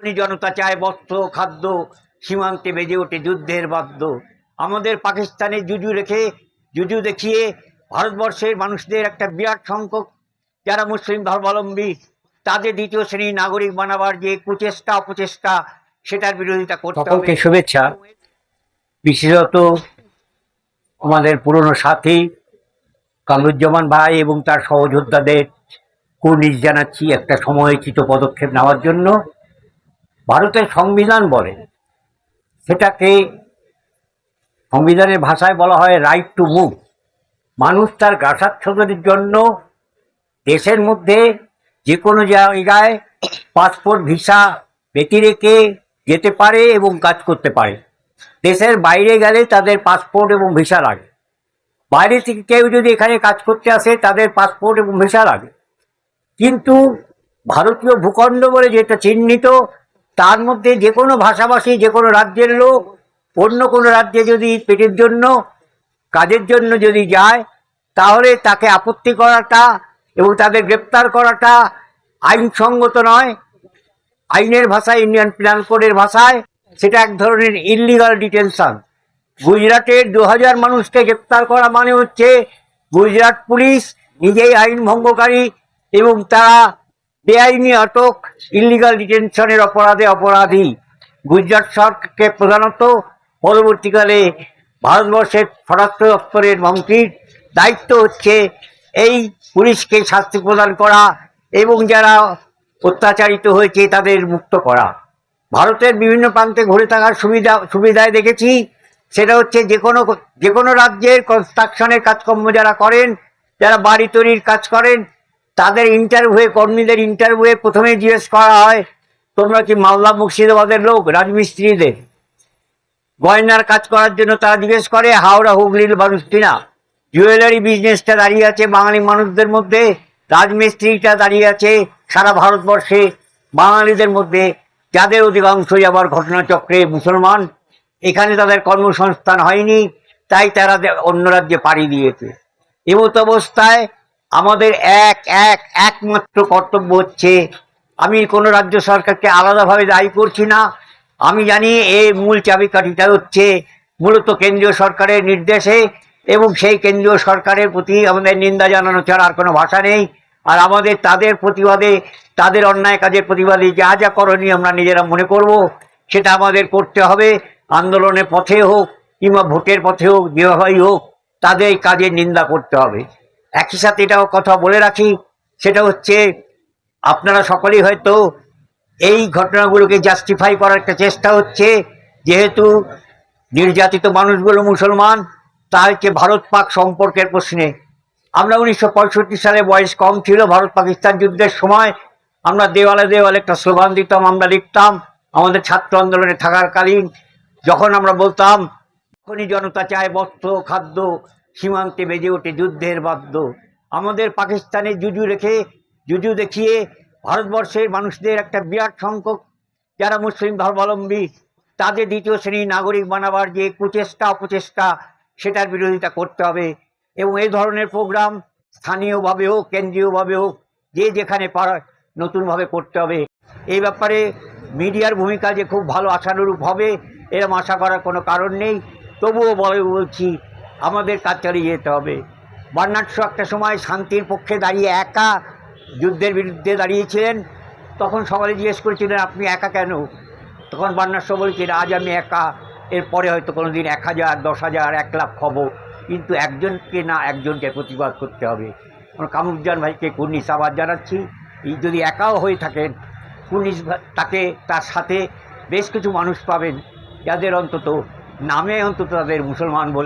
এখনই জনতা চায় বস্ত্র, খাদ্য, সীমান্তে বেজে ওঠে যুদ্ধের বাদ্য। আমাদের পাকিস্তানে জুজু রেখে, জুজু দেখিয়ে ভারতবর্ষের মানুষদের একটা বিরাট সংখ্যক, যারা মুসলিম ধর্মাবলম্বী, তাদের দ্বিতীয় শ্রেণির নাগরিক বানাবার যে কুচেষ্টা, অপচেষ্টা, সেটার বিরোধিতা করতে হবে। শুভেচ্ছা। বিশেষত আমাদের পুরনো সাথী কামরুজ্জামান ভাই এবং তার সহযোদ্ধাদের কুর্নিশ জানাচ্ছি একটা সময়োচিত পদক্ষেপ নেওয়ার জন্য। ভারতের সংবিধান বলে। সেটাকে সংবিধানের ভাষায় বলা হয় রাইট টু মুভ মানুষ তার গ্রাসাচ্ছদের জন্য দেশের মধ্যে যে কোনো জায়গায় পাসপোর্ট ভিসা ব্যতি রেখে যেতে পারে এবং কাজ করতে পারে। দেশের বাইরে গেলে তাদের পাসপোর্ট এবং ভিসা লাগে। বাইরে থেকে কেউ যদি এখানে কাজ করতে আসে, তাদের পাসপোর্ট এবং ভিসা লাগে। কিন্তু ভারতীয় ভূখণ্ড বলে যেটা চিহ্নিত তার মধ্যে যে কোনো ভাষাভাষী, যে কোনো রাজ্যের লোক, অন্য কোনো রাজ্যে যদি পেটের জন্য, কাজের জন্য যদি যায়, তাহলে তাকে আপত্তি করাটা এবং তাদের গ্রেপ্তার করাটা আইনসঙ্গত নয়। আইনের ভাষায়, ইন্ডিয়ান পিনাল কোডের ভাষায়, সেটা এক ধরনের ইললিগাল ডিটেনশন গুজরাটের দু হাজার মানুষকে গ্রেপ্তার করা মানে হচ্ছে, গুজরাট পুলিশ নিজেই আইন ভঙ্গকারী এবং তারা বেআইনি আটক ইললিগাল ডিটেনশনের অপরাধে অপরাধী। গুজরাট সরকারকে প্রধানত পরবর্তীকালে ভারতবর্ষের স্বরাষ্ট্র দপ্তরের মন্ত্রীর দায়িত্ব হচ্ছে এই পুলিশকে শাস্তি প্রদান করা এবং যারা অত্যাচারিত হয়েছে তাদের মুক্ত করা। ভারতের বিভিন্ন প্রান্তে ঘুরে থাকার সুবিধা, সুবিধায় দেখেছি, সেটা হচ্ছে যে কোনো যে কোনো রাজ্যের কনস্ট্রাকশনের কাজকর্ম যারা করেন, যারা বাড়ি তৈরির কাজ করেন তাদের ইন্টারভিউয়ে কর্মীদের ইন্টারভিউয়ে প্রথমে জিজ্ঞেস করা হয়, তোমরা কি মালদা মুর্শিদাবাদের লোক, রাজমিস্ত্রিদের? গয়নার কাজ করার জন্য তারা জিজ্ঞেস করে, হাওড়া হুগলির মানুষ কিনা জুয়েলারি বিজনেসটা দাঁড়িয়ে আছে বাঙালি মানুষদের মধ্যে, রাজমিস্ত্রিটা দাঁড়িয়ে আছে সারা ভারতবর্ষে বাঙালিদের মধ্যে, যাদের অধিকাংশই আবার ঘটনাচক্রে মুসলমান। এখানে তাদের কর্মসংস্থান হয়নি, তাই তারা অন্য রাজ্যে পাড়ি দিয়েছে। এমত অবস্থায় আমাদের এক এক, একমাত্র কর্তব্য হচ্ছে, আমি কোনো রাজ্য সরকারকে আলাদাভাবে দায়ী করছি না। আমি জানি এই মূল চাবিকাঠিটা হচ্ছে মূলত কেন্দ্রীয় সরকারের নির্দেশে এবং সেই কেন্দ্রীয় সরকারের প্রতি আমাদের নিন্দা জানানো ছাড়া আর কোনো ভাষা নেই। আর আমাদের তাদের প্রতিবাদে, তাদের অন্যায় কাজের প্রতিবাদে যা যা করণীয় আমরা নিজেরা মনে করব, সেটা আমাদের করতে হবে। আন্দোলনের পথে হোক কিংবা ভোটের পথে হোক, যেভাবেই হোক, তাদের কাজের নিন্দা করতে হবে। একই সাথে এটাও কথা বলে রাখি, সেটা হচ্ছে আপনারা সকলেই হয়তো এই ঘটনাগুলোকে জাস্টিফাই করার একটা চেষ্টা হচ্ছে, যেহেতু নির্যাতিত মানুষগুলো মুসলমান তা হচ্ছে ভারত পাক সম্পর্কের প্রশ্নে। আমরা উনিশশো পঁয়ষট্টি সালে বয়স কম ছিল, ভারত পাকিস্তান যুদ্ধের সময় আমরা দেওয়ালে দেওয়ালে একটা স্লোগান দিতাম, আমরা লিখতাম, আমাদের ছাত্র আন্দোলনে থাকাকালীন যখন আমরা বলতাম এখনই জনতা চায় বস্ত্র, খাদ্য সীমান্তে বেজে ওঠে যুদ্ধের বাদ্য। আমাদের পাকিস্তানে জুজু রেখে, জুজু দেখিয়ে ভারতবর্ষের মানুষদের একটা বিরাট সংখ্যক যারা মুসলিম ধর্মাবলম্বী, তাদের দ্বিতীয় শ্রেণির নাগরিক বানাবার যে কুচেষ্টা, অপচেষ্টা, সেটার বিরোধিতা করতে হবে এবং এই ধরনের প্রোগ্রাম স্থানীয়ভাবে হোক, কেন্দ্রীয়ভাবে হোক, যে যেখানে পারে নতুনভাবে করতে হবে। এই ব্যাপারে মিডিয়ার ভূমিকা যে খুব ভালো আশানুরূপ হবে, এরম আশা করার কোনো কারণ নেই। তবুও বলে বলছি আমাদের কাজ চালিয়ে যেতে হবে। বার্নাট্স একটা সময় শান্তির পক্ষে দাঁড়িয়ে একা যুদ্ধের বিরুদ্ধে দাঁড়িয়েছিলেন, তখন সবাই জিজ্ঞেস করেছিলেন, আপনি একা কেন? তখন বান্নার্স বলেছিলেন আজ আমি একা এরপরে হয়তো কোনো দিন এক হাজার, দশ হাজার, এক লাখ হব। কিন্তু একজনকে না একজনকে প্রতিবাদ করতে হবে। কামরুজ্জান ভাইকে কুর্নিশ আবার জানাচ্ছি যদি একাও হয়ে থাকেন, কুর্নিশ তাকে, তার সাথে বেশ কিছু মানুষ পাবেন, যাদের অন্তত নামে অন্তত তাদের মুসলমান বলে